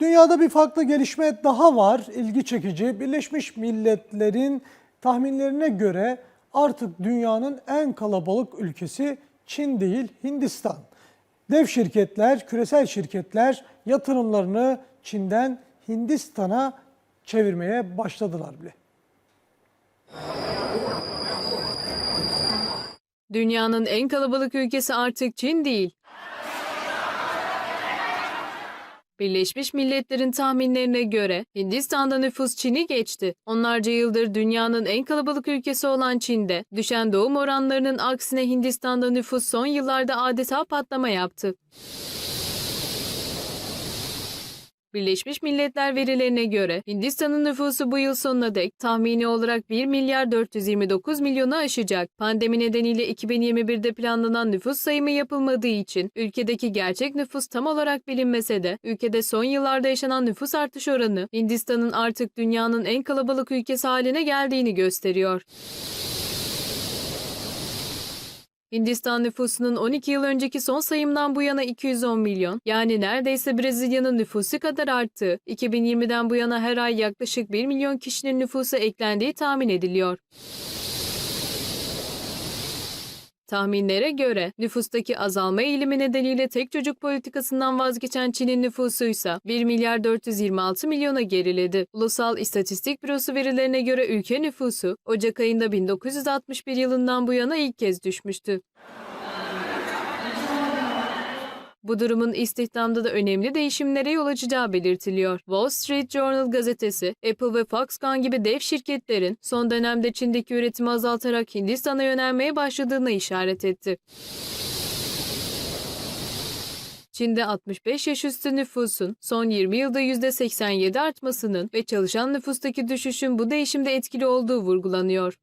Dünyada bir farklı gelişme daha var, ilgi çekici. Birleşmiş Milletler'in tahminlerine göre artık dünyanın en kalabalık ülkesi Çin değil, Hindistan. Dev şirketler, küresel şirketler yatırımlarını Çin'den Hindistan'a çevirmeye başladılar bile. Dünyanın en kalabalık ülkesi artık Çin değil. Birleşmiş Milletler'in tahminlerine göre Hindistan'da nüfus Çin'i geçti. Onlarca yıldır dünyanın en kalabalık ülkesi olan Çin'de düşen doğum oranlarının aksine Hindistan'da nüfus son yıllarda adeta patlama yaptı. Birleşmiş Milletler verilerine göre Hindistan'ın nüfusu bu yıl sonuna dek tahmini olarak 1 milyar 429 milyonu aşacak. Pandemi nedeniyle 2021'de planlanan nüfus sayımı yapılmadığı için ülkedeki gerçek nüfus tam olarak bilinmese de ülkede son yıllarda yaşanan nüfus artış oranı Hindistan'ın artık dünyanın en kalabalık ülkesi haline geldiğini gösteriyor. Hindistan nüfusunun 12 yıl önceki son sayımdan bu yana 210 milyon, yani neredeyse Brezilya'nın nüfusu kadar arttı. 2020'den bu yana her ay yaklaşık 1 milyon kişinin nüfusa eklendiği tahmin ediliyor. Tahminlere göre nüfustaki azalma eğilimi nedeniyle tek çocuk politikasından vazgeçen Çin'in nüfusu ise 1 milyar 426 milyona geriledi. Ulusal İstatistik Bürosu verilerine göre ülke nüfusu Ocak ayında 1961 yılından bu yana ilk kez düşmüştü. Bu durumun istihdamda da önemli değişimlere yol açacağı belirtiliyor. Wall Street Journal gazetesi, Apple ve Foxconn gibi dev şirketlerin son dönemde Çin'deki üretimi azaltarak Hindistan'a yönelmeye başladığına işaret etti. Çin'de 65 yaş üstü nüfusun son 20 yılda %87 artmasının ve çalışan nüfustaki düşüşün bu değişimde etkili olduğu vurgulanıyor.